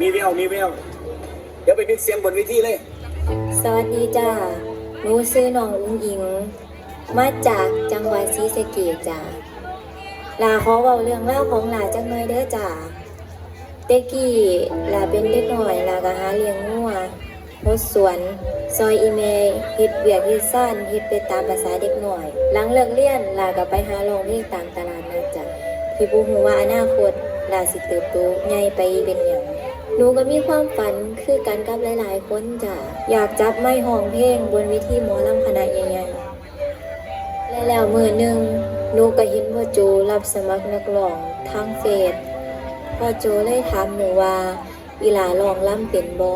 มีแววมีแววเดี๋ยวไปพิกเสียงบนเวทีเลย สวัสดีจ้าหนูซื้อน้องอุ้งอิง มาจากจังหวัดศรีสะเกษจ้าลาขอเว้าเรื่องเล่าของลาจังหน่อยเด้อจ้าเตกี้ลาเป็นเด็กหน้อยลาก็หาเลี้ยงงัวรถสวน ซอยอีเมเฮ็ดเวียกเฮ็ดซ่านเฮ็ดไปตามภาษาเด็กหน้อย หลังเลิกเรียนลาก็ไปหาลองเพลงตามตลาดนัดจ้ะที่บ่ฮู้ว่าอนาคตลาสิเติบโตใหญ่ไปเป็นหยัง หนูก็มีความฝันคือกันกับหลายๆ คนจ้ะอยากจับไม้ห้องเพลงบนวิธีหมอลำคณะใหญ่ๆและแล้วมือหนึ่งหนูก็เห็นพ่อโจรับสมัครนักร้องทางเฟซพ่อโจเลยถามหนูว่าอีหลาร้องล่ำเป็นบอ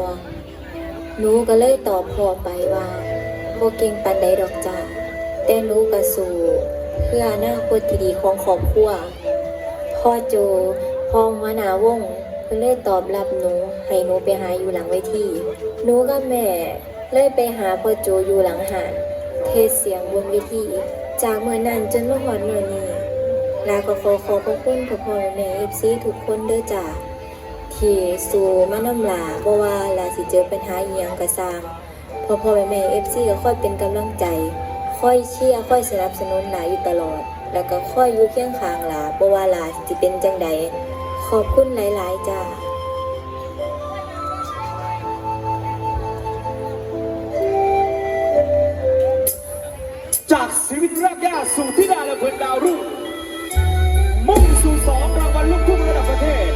หนูก็เลยตอบพ่อไปว่าโบเก่งปานใดดอกจ้ะแต่หนูก็สู้เพื่ออนาคตที่ดีของครอบครัวพ่อโจพ่อหัวหน้าวง พิ่นเลยตอบรับหนูให้หนูไปหาอยู่หลังเวทีหนูกับแม่เลยไปหาพ่อโจอยู่หลังหานเทศเสียงบนเวทีจากเมื่อนั้นจนมาหอดเมื่อนี้ลาก็ขอขอบพระคุณพ่อพ่อแม่เอฟซีทุกคนเด้อจ้าที่สู่มานำลาบ่ว่าลาสิเจอปัญหาอีหยังก็สร้างพ่อพ่อแม่แม่เอฟซีก็ค่อยเป็นกำลังใจ ค่อยเชียร์ค่อยสนับสนุนหลาอยู่ตลอด แล้วก็ค่อยอยู่เคียงข้างหลาบ่ว่าลาสิเป็นจังใด ขอบคุณหลาย ๆ จ้าจากชีวิตรากหญ้าสู่ที่ดาและเพื่อนดาวรุ่งมุ่งสู่สองรางวัลลูกทุ่งระดับประเทศ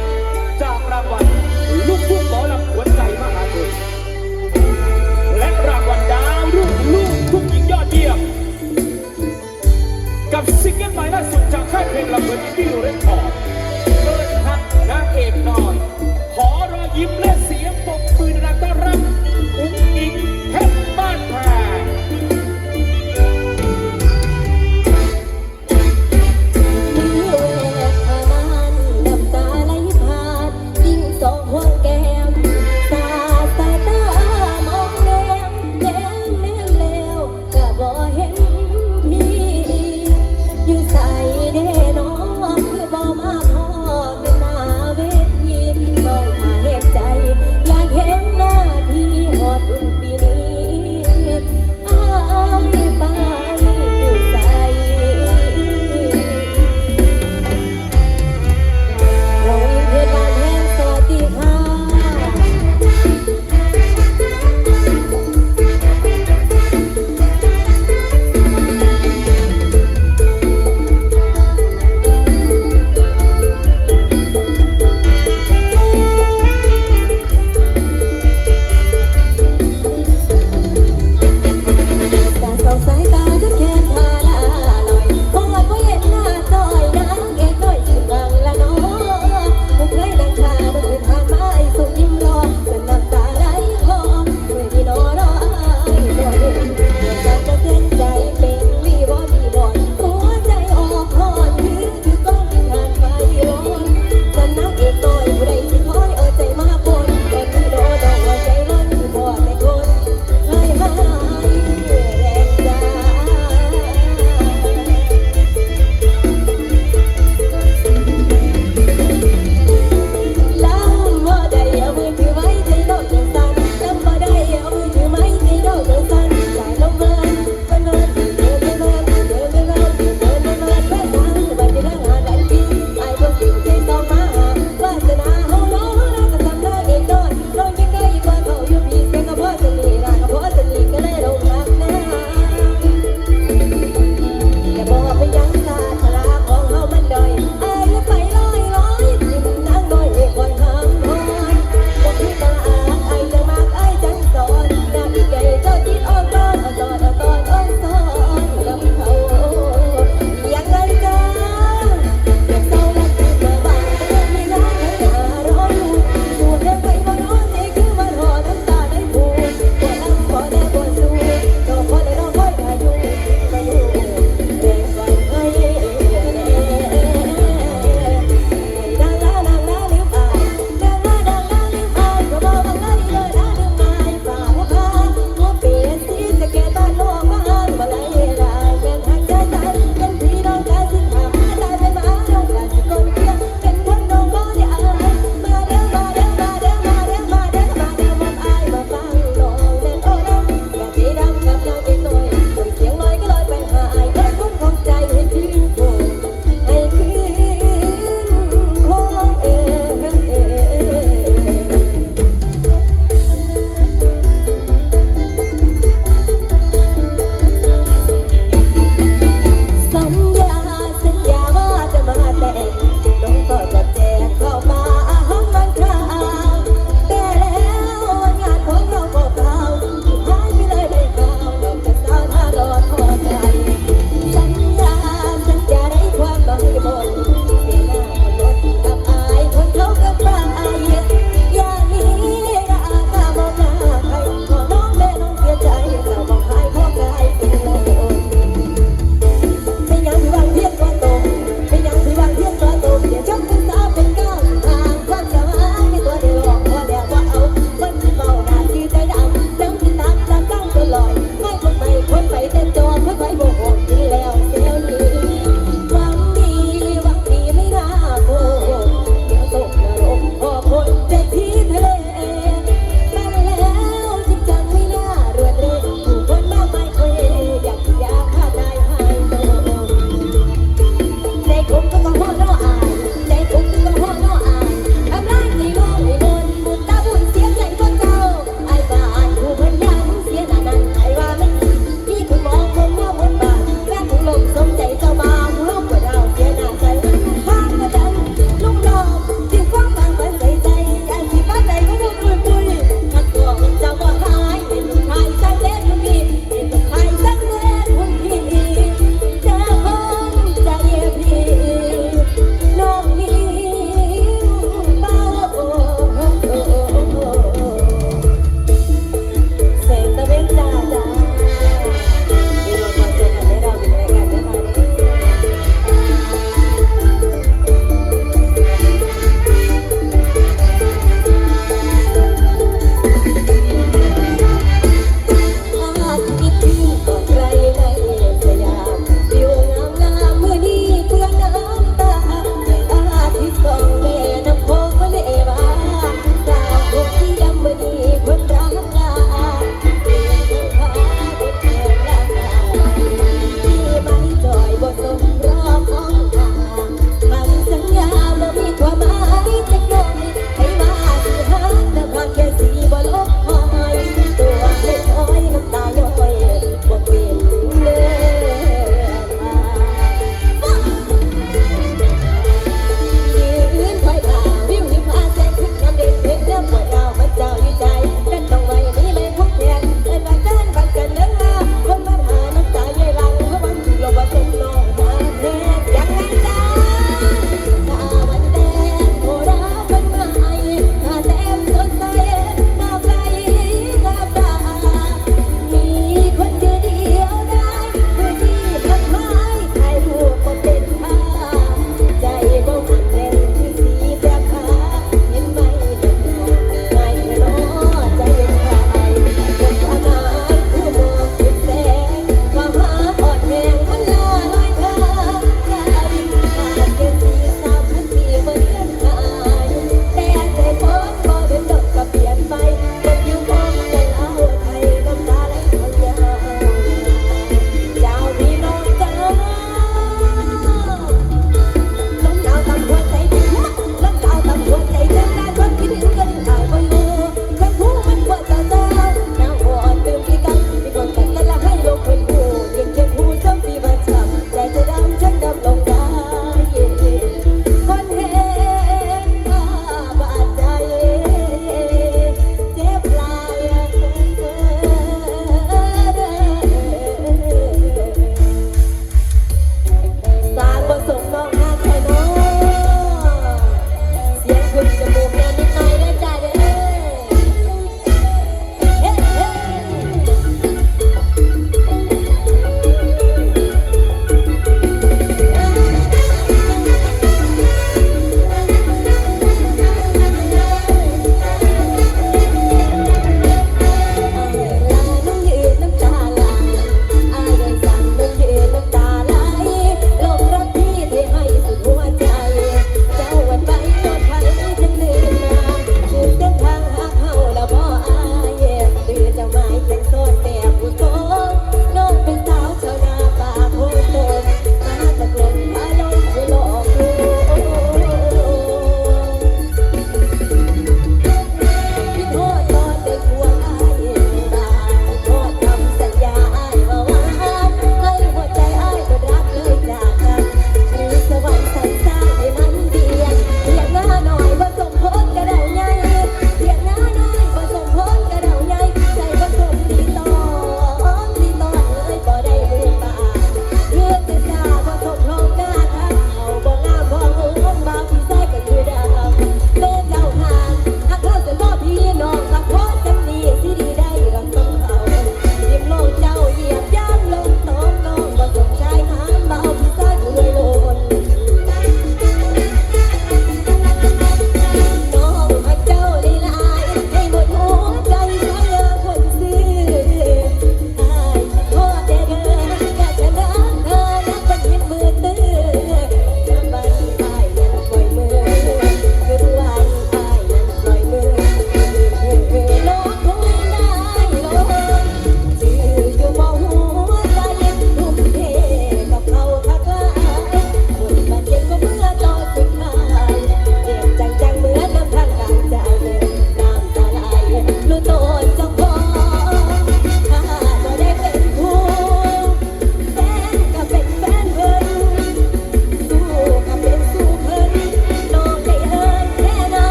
จากรางวัลลูกทุ่งหมอลำหัวใจมหาชนและรางวัลดาวรุ่งลูกทุ่งหญิงยอดเยี่ยม กับซิงเกิลใหม่ล่าสุดจากค่ายเพลงลำเพลินอินดี้เรคคอร์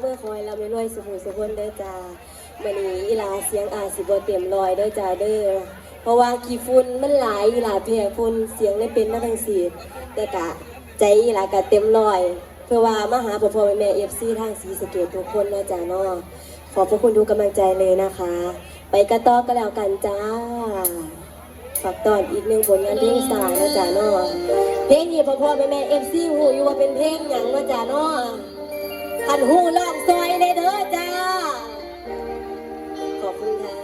เมอร์คอยเรับรวยสุขุมสุขนเด้อจ้าวันนี้อีลาเสียงอาสิบเต็มร้อยเด้อจ้าเด้อเพราะว่าขี้ฝุ่นมันหลายอีลาแพ้ฝุ่นเสียงเลยเป็นมาทั้งสีแต่กะใจอีลากะเต็มร้อย เพื่อว่ามาหาพ่อพ่อแม่เอฟซีทางศรีสะเกดทุกคนนาะจ้าเนาะขอบพระคุณทุกกำลังใจเลยนะคะ ไปกระต่อกันแล้วกันจ้าฝากตอนอีกหนึ่งผลงานเพลงสายนะจ๊ะเนาะเพลงนี้พ่อพ่อแม่แม่เอฟซีหูอยู่ว่าเป็นเพลงหยังนะจ๊ะเนาะ อันหูลองซอยเลยเด้อจ้า ขอบคุณค่ะ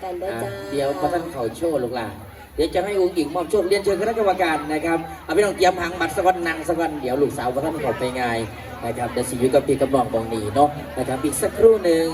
แกันเด้อจ้า เดี๋ยวพระท่านเขอโชว์ลูกหลานเดี๋ยวจะให้องค์หญิงมอบโชคเรียนเชิญคณะกรรมการนะครับเอาไปลองเตรียมหางบัตรสกอนนางสกอนเดี๋ยวลูกสาวพระท่านขอไปไงนะครับเดี๋ยวสิอยุกับพี่กำลองบองหนีเนาะนะครับอีกสักครู่หนึ่ง